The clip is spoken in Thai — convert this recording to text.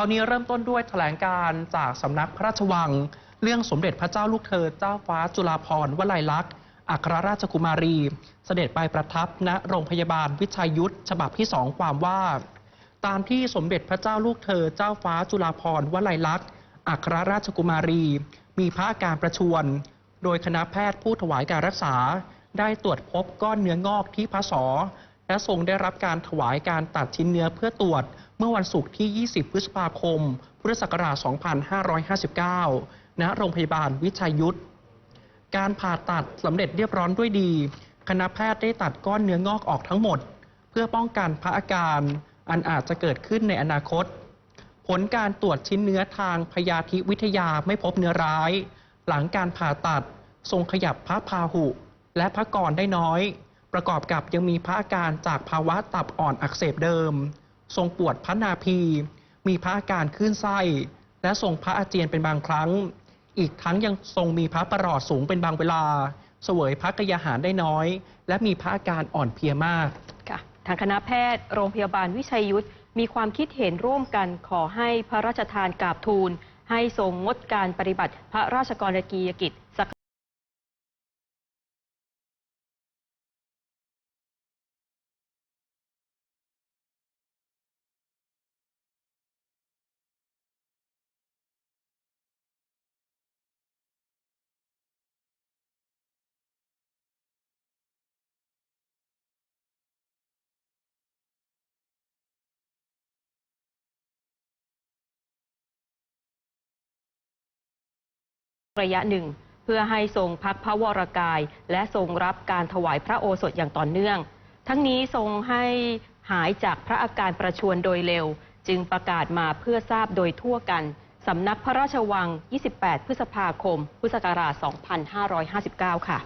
ช้านี้เริ่มต้นด้วยแถลงการจากสำนักพระราชวัง เรื่องสมเด็จพระเจ้าลูกเธอเจ้าฟ้าจุฬาภรณ์วลัยลักษณ์อัครราชกุมารี เสด็จไปประทับณโรงพยาบาลวิชัยยุทธฉบับที่สองความว่า ตามที่สมเด็จพระเจ้าลูกเธอเจ้าฟ้าจุฬาภรณ์วลัยลักษณ์อัครราชกุมารี มีพระอาการประชวรโดยคณะแพทย์ผู้ถวายการรักษา ได้ตรวจพบก้อนเนื้องอกที่พระศอ และทรงได้รับการถวายการตัดชิ้นเนื้อเพื่อตรวจ เมื่อวันศุกร์ที่ 20 พฤษภาคม พุทธศักราช 2559 ณ โรงพยาบาลวิชัยยุทธ การผ่าตัดสำเร็จเรียบร้อยด้วยดี คณะแพทย์ได้ตัดก้อนเนื้องอกออกทั้งหมด เพื่อป้องกันพระอาการ อันอาจจะเกิดขึ้นในอนาคต ผลการตรวจชิ้นเนื้อทางพยาธิวิทยาไม่พบเนื้อร้าย หลังการผ่าตัดทรงขยับพระพาหุ และพระกรได้น้อย ประกอบกับยังมีพระอาการจากภาวะตับอ่อนอักเสบเดิม ทรงปวดพระนาภีมีพระอาการคลื่นไส้ และทรงพระอาเจียนเป็นบางครั้ง อีกทั้งยังทรงมีพระประหลอดสูงเป็นบางเวลา เสวยพระกยาหารได้น้อย และมีพระอาการอ่อนเพลียมากค่ะทางคณะแพทย์โรงพยาบาลวิชัยยุทธมีความคิดเห็นร่วมกันขอให้พระราชทานกราบทูล ให้ทรงงดการปฏิบัติพระราชกรณียกิจสัก ระยะหนึ่ง เพื่อให้ทรงพักพระวรกาย และทรงรับการถวายพระโอสถอย่างต่อเนื่อง ทั้งนี้ทรงให้หายจากพระอาการประชวรโดยเร็ว จึงประกาศมาเพื่อทราบโดยทั่วกันสำนักพระราชวัง 28 พฤษภาคม พุทธศักราช 2559 ค่ะ